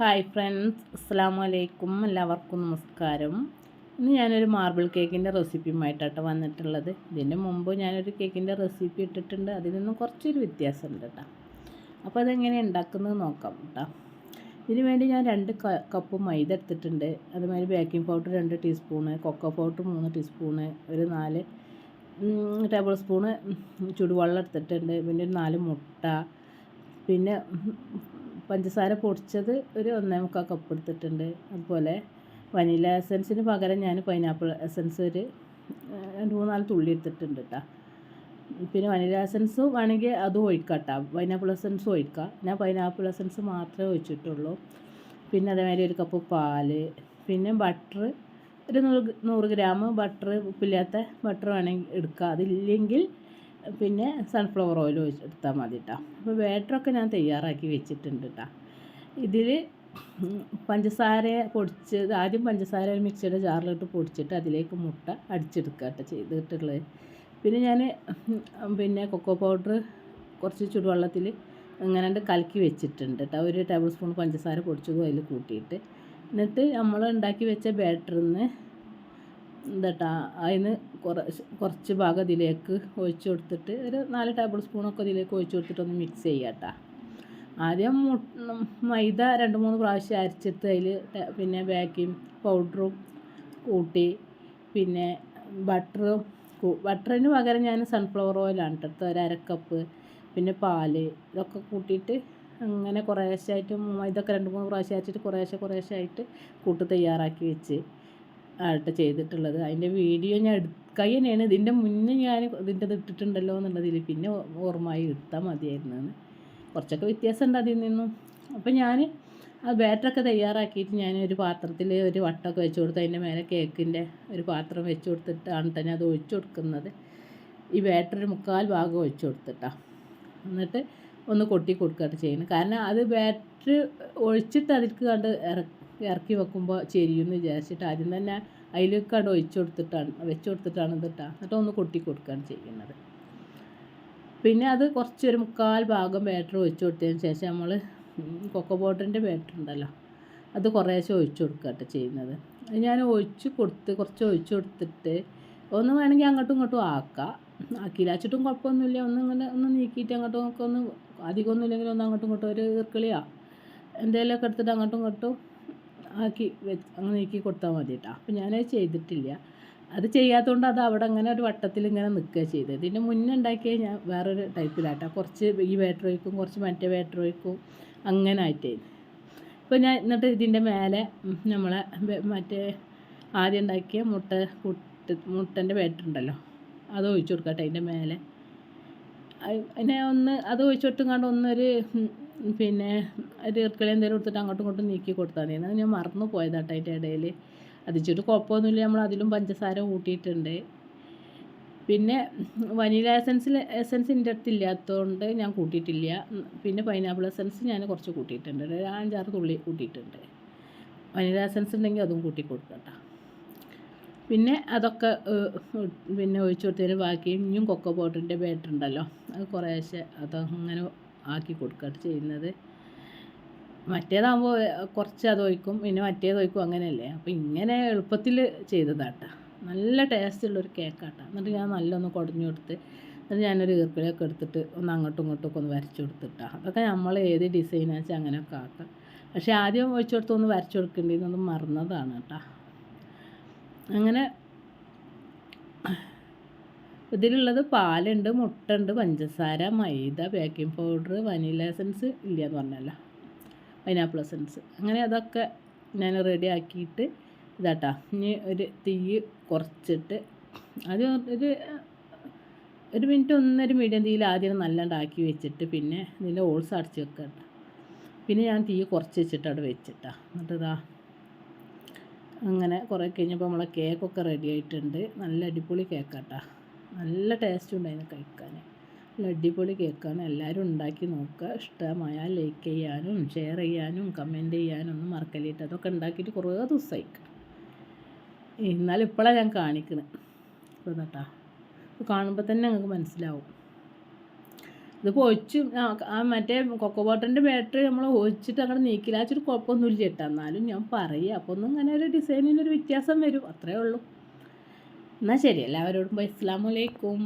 Hi friends അസ്സാം വലൈക്കും എല്ലാവർക്കും നമസ്കാരം. ഇന്ന് ഞാനൊരു മാർബിൾ കേക്കിന്റെ റെസിപ്പിയുമായിട്ടാണ് വന്നിട്ടുള്ളത്. ഇതിന് മുമ്പ് ഞാനൊരു കേക്കിന്റെ റെസിപ്പി ഇട്ടിട്ടുണ്ട്. അതിൽ നിന്നും കുറച്ചൊരു വ്യത്യാസമുണ്ട് കേട്ടോ. അപ്പോൾ അതെങ്ങനെ ഉണ്ടാക്കുന്നത് നോക്കാം കേട്ടോ. ഇതിന് വേണ്ടി ഞാൻ രണ്ട് കപ്പ് മൈദ എടുത്തിട്ടുണ്ട്. അതുമാതിരി ബേക്കിംഗ് പൗഡർ രണ്ട് ടീസ്പൂണ് കൊക്കോ പൗഡർ മൂന്ന് ടീസ്പൂണ് ഒരു നാല് ടേബിൾ സ്പൂണ് ചുടുവെള്ളം എടുത്തിട്ടുണ്ട്. പിന്നെ ഒരു നാല് മുട്ട പിന്നെ പഞ്ചസാര പൊടിച്ചത് ഒരു ഒന്നേ മുക്കാൽ കപ്പ് എടുത്തിട്ടുണ്ട്. അതുപോലെ വനില എസൻസിന് പകരം ഞാൻ പൈനാപ്പിൾ എസൻസ് ഒരു രണ്ട് മൂന്നാൽ തുള്ളി എടുത്തിട്ടുണ്ട് കേട്ടോ പിന്നെ വനില എസൻസ് വേണമെങ്കിൽ അതും ഒഴിക്കാം കേട്ടോ പൈനാപ്പിൾ എസൻസ് ഒഴിക്കാം. ഞാൻ പൈനാപ്പിൾ എസൻസ് മാത്രമേ ഒഴിച്ചിട്ടുള്ളൂ. പിന്നെ അതേമാതിരി ഒരു കപ്പ് പാൽ. പിന്നെ ബട്ടർ ഒരു നൂറ് നൂറ് ഗ്രാം ബട്ടർ ഉപ്പില്ലാത്ത ബട്ടർ വേണമെങ്കിൽ എടുക്കുക അതില്ലെങ്കിൽ പിന്നെ സൺഫ്ലവർ ഓയിൽ എടുത്താൽ മതി കേട്ടോ അപ്പോൾ ബാറ്ററൊക്കെ ഞാൻ തയ്യാറാക്കി വെച്ചിട്ടുണ്ട് കേട്ടോ ഇതിൽ പഞ്ചസാര പൊടിച്ച് ആദ്യം പഞ്ചസാര ഒരു മിക്സിയുടെ ജാറിലിട്ട് പൊടിച്ചിട്ട് അതിലേക്ക് മുട്ട അടിച്ചെടുക്കുക കേട്ടോ ചെയ്തിട്ടുള്ളത് പിന്നെ ഞാൻ പിന്നെ കൊക്കോ പൗഡർ കുറച്ച് ചുടുവെള്ളത്തിൽ ഇങ്ങനെ കലക്കി വെച്ചിട്ടുണ്ട് കേട്ടോ ഒരു ടേബിൾ സ്പൂൺ പഞ്ചസാര പൊടിച്ചതും അതിൽ കൂട്ടിയിട്ട്. എന്നിട്ട് നമ്മൾ ഉണ്ടാക്കി വെച്ച ബാറ്ററിൽ നിന്ന് എന്താട്ടാ അതിന് കുറച്ച് കുറച്ച് ഭാഗം ഇതിലേക്ക് ഒഴിച്ച് കൊടുത്തിട്ട് ഒരു നാല് ടേബിൾ സ്പൂണൊക്കെ ഇതിലേക്ക് ഒഴിച്ച് കൊടുത്തിട്ട് ഒന്ന് മിക്സ് ചെയ്യാട്ടാ. ആദ്യം മൈദ രണ്ട് മൂന്ന് പ്രാവശ്യം അരച്ചിട്ട് അതിൽ പിന്നെ ബേക്കിംഗ് പൗഡറും കൂട്ടി പിന്നെ ബട്ടറും ബട്ടറിന് പകരം ഞാൻ സൺഫ്ലവർ ഓയിലാണ് ഇട്ടത് ഒരു അരക്കപ്പ് പിന്നെ പാൽ ഇതൊക്കെ കൂട്ടിയിട്ട് അങ്ങനെ കുറേശ്ശായിട്ട് ഇതൊക്കെ രണ്ട് മൂന്ന് പ്രാവശ്യം അരച്ചിട്ട് കുറേശ്ശെ കുറേശ്ശായിട്ട് കൂട്ട് തയ്യാറാക്കി വെച്ച്. ആയിട്ട് ചെയ്തിട്ടുള്ളത്. അതിന്റെ വീഡിയോ ഞാൻ എടുക്കുക ഇതിന്റെ മുന്നേ ഞാൻ ഇതിന്റെ ഇട്ടിട്ടുണ്ടല്ലോ എന്നുള്ളതിൽ പിന്നെ ഓർമ്മയായി എടുത്താൽ മതിയായിരുന്നു കുറച്ചൊക്കെ വ്യത്യാസം ഉണ്ട് അതിൽ നിന്നും. അപ്പോൾ ഞാൻ ആ ബാറ്ററൊക്കെ തയ്യാറാക്കിയിട്ട് ഞാൻ ഒരു പാത്രത്തിൽ ഒരു വട്ടമൊക്കെ വെച്ച് കൊടുത്ത് അതിന്റെ മേലെ കേക്കിന്റെ ഒരു പാത്രം വെച്ച് കൊടുത്തിട്ടാണ് തന്നെ അത് ഒഴിച്ചു കൊടുക്കുന്നത്. ഈ ബാറ്ററി മുക്കാൽ ഭാഗം ഒഴിച്ചു കൊടുത്തിട്ടാണ് എന്നിട്ട് ഒന്ന് കൊട്ടി കൊടുക്കുകയാണ് ചെയ്യുന്നത്. കാരണം അത് ബാറ്ററി ഒഴിച്ചിട്ട് അതിലേക്ക് കണ്ട് ഇറക്കി വെക്കുമ്പോൾ ചെരിയുമെന്ന് വിചാരിച്ചിട്ട് ആദ്യം തന്നെ അതിലേക്ക് അവിടെ ഒഴിച്ചു കൊടുത്തിട്ടാണ് വെച്ച് കൊടുത്തിട്ടാണ് ഇതിട്ടാ. എന്നിട്ട് ഒന്ന് കൊട്ടി കൊടുക്കുകയാണ് ചെയ്യുന്നത്. പിന്നെ അത് കുറച്ചൊരു മുക്കാൽ ഭാഗം ബാറ്റർ ഒഴിച്ചു കൊടുത്തതിന് ശേഷം നമ്മൾ കൊക്കോ ബോട്ടറിന്റെ ബാറ്റർ ഉണ്ടല്ലോ അത് കുറേശ്ശെ ഒഴിച്ചു കൊടുക്കട്ടെ ചെയ്യുന്നത്. ഞാൻ ഒഴിച്ച് കൊടുത്ത് കുറച്ച് ഒഴിച്ചു കൊടുത്തിട്ട് ഒന്ന് വേണമെങ്കിൽ അങ്ങോട്ടും ഇങ്ങോട്ടും ആക്കാം. ആക്കിയില്ലാച്ചിട്ടും കുഴപ്പമൊന്നുമില്ല. ഒന്ന് ഇങ്ങനെ ഒന്ന് നീക്കിയിട്ട് അങ്ങോട്ടും ഒക്കെ ഒന്ന് അധികമൊന്നുമില്ലെങ്കിൽ ഒന്ന് അങ്ങോട്ടും ഇങ്ങോട്ടും ഒരു ഈർക്കിളിയോ. എന്തെങ്കിലുമൊക്കെ എടുത്തിട്ട് അങ്ങോട്ടും ഇങ്ങോട്ടും ആക്കി വെച്ച് അങ്ങ് നീക്കി കൊടുത്താൽ മതി കേട്ടോ അപ്പം ഞാനത് ചെയ്തിട്ടില്ല. അത് ചെയ്യാത്തതുകൊണ്ട് അത് അവിടെ അങ്ങനെ ഒരു വട്ടത്തിൽ ഇങ്ങനെ നിൽക്കുക ചെയ്തത്. ഇതിന്റെ മുന്നേ ഉണ്ടാക്കിയ ഞാൻ വേറൊരു ടൈപ്പിലാട്ടോ കുറച്ച് ഈ ബാറ്റർ കുറച്ച് മറ്റേ ബാറ്റർ അങ്ങനെ ആയിട്ടേ. ഇപ്പോൾ ഞാൻ എന്നിട്ട് ഇതിന്റെ മേലെ നമ്മളെ മറ്റേ ആദ്യം ഉണ്ടാക്കിയ മുട്ട കുട്ട് മുട്ടന്റെ ബാറ്റർ ഉണ്ടല്ലോ. അത് ഒഴിച്ചു കൊടുക്കട്ടെ അതിന്റെ മേലെ. അതിനെ ഒന്ന് അത് ഒഴിച്ചു കൊടുത്തും കണ്ട് ഒന്നൊരു പിന്നെ ഒരു ഇറക്കളി എന്തെങ്കിലും എടുത്തിട്ട് അങ്ങോട്ടും ഇങ്ങോട്ടും നീക്കി കൊടുത്താൽ മതി. അത് ഞാൻ മറന്നു പോയതാട്ടോ അതിന്റെ ഇടയിൽ അതിച്ചിട്ട് കുഴപ്പമൊന്നുമില്ല. നമ്മൾ അതിലും പഞ്ചസാര കൂട്ടിയിട്ടുണ്ട്. പിന്നെ വനില എസൻസിൽ എസൻസ് എന്റെ അടുത്ത് ഇല്ലാത്തതുകൊണ്ട് ഞാൻ കൂട്ടിയിട്ടില്ല. പിന്നെ പൈനാപ്പിൾ എസൻസ് ഞാൻ കുറച്ച് കൂട്ടിയിട്ടുണ്ട്. ഒരു അഞ്ചാറ് തുള്ളി കൂട്ടിയിട്ടുണ്ട്. വനില എസൻസ് ഉണ്ടെങ്കിൽ അതും കൂട്ടി കൊടുക്കട്ടോ. പിന്നെ അതൊക്കെ പിന്നെ ഒഴിച്ചു കൊടുത്തതിന് ബാക്കി ഇനിയും കൊക്കോ പൗഡറിന്റെ ബാറ്റർ ഉണ്ടല്ലോ. അത് കുറേശ്ശെ അതങ്ങനെ ആക്കി കൊടുക്കുകയാണ് ചെയ്യുന്നത്. മറ്റേതാകുമ്പോൾ കുറച്ച് അത് ഒഴിക്കും. പിന്നെ മറ്റേത് ഒഴിക്കും. അങ്ങനെയല്ലേ. അപ്പോൾ ഇങ്ങനെ എളുപ്പത്തിൽ ചെയ്തതാട്ടാ. നല്ല ടേസ്റ്റുള്ളൊരു കേക്കാട്ടാ എന്നിട്ട് ഞാൻ നല്ലൊന്ന് കുടഞ്ഞു കൊടുത്ത് എന്നിട്ട് ഞാനൊരു ഈർക്കിലൊക്കെ എടുത്തിട്ട് ഒന്ന് അങ്ങോട്ടും ഇങ്ങോട്ടും ഒന്ന് വരച്ചു കൊടുത്തിട്ടാ. അതൊക്കെ നമ്മൾ ഏത് ഡിസൈൻ വെച്ചാൽ അങ്ങനെയൊക്കെ ആക്കാം. പക്ഷേ ആദ്യം ഒഴിച്ചു കൊടുത്തൊന്ന് വരച്ചു കൊടുക്കേണ്ടതെന്നൊന്നും മറന്നതാണ് കേട്ടോ അങ്ങനെ ഇതിലുള്ളത് പാലുണ്ട് മുട്ടുണ്ട് പഞ്ചസാര maida baking powder vanilla essence ഇല്ല എന്ന് പറഞ്ഞല്ലോ. പൈനാപ്പിൾ എസൻസ് അങ്ങനെ അതൊക്കെ ഞാൻ റെഡി ആക്കിയിട്ട് ഇതാട്ടാ. ഇനി ഒരു തീ കുറച്ചിട്ട് അത് ഒരു ഒരു മിനിറ്റ് ഒന്നൊരു മീഡിയം തീയിൽ ആദ്യം നല്ല ആക്കി വെച്ചിട്ട് പിന്നെ ഇതിന്റെ ഓൾസ് അടച്ച് വെക്കുക പിന്നെ ഞാൻ തീ കുറച്ച് വെച്ചിട്ട് അവിടെ വെച്ചിട്ടാ. എന്നിട്ട് ഇതാ അങ്ങനെ കുറേ കഴിഞ്ഞപ്പോൾ നമ്മളെ കേക്കൊക്കെ റെഡി ആയിട്ടുണ്ട്. നല്ല അടിപൊളി കേക്കാട്ടാ നല്ല ടേസ്റ്റ് ഉണ്ടായിരുന്നു കഴിക്കാൻ. നല്ല അടിപൊളി കേക്കാണ് എല്ലാവരും ഉണ്ടാക്കി നോക്കുക. ഇഷ്ടമായാൽ ലൈക്ക് ചെയ്യാനും ഷെയർ ചെയ്യാനും കമന്റ് ചെയ്യാനും ഒന്നും മറക്കല്ലിട്ട്. അതൊക്കെ ഉണ്ടാക്കിയിട്ട് കുറേ ദിവസമായി. എന്നാലും ഇപ്പോഴാണ് ഞാൻ കാണിക്കുന്നത് അപ്പോൾ കേട്ടോ കാണുമ്പോൾ തന്നെ ഞങ്ങൾക്ക് മനസ്സിലാവും. ഇത് പൊഴിച്ച് ആ മറ്റേ കൊക്കോ ബോട്ടറിന്റെ ബാറ്ററി നമ്മൾ ഒഴിച്ചിട്ട് അങ്ങോട്ട് നീക്കില്ല. വെച്ചിട്ട് കുഴപ്പമൊന്നുമില്ല കേട്ടോ എന്നാലും ഞാൻ പറയുക അപ്പോൾ ഒന്നും ഇങ്ങനെ ഒരു ഡിസൈനിനൊരു വ്യത്യാസം വരും. അത്രേ ഉള്ളൂ. എന്നാൽ ശരി എല്ലാവരോടും ബൈ അസ്സാമലൈക്കും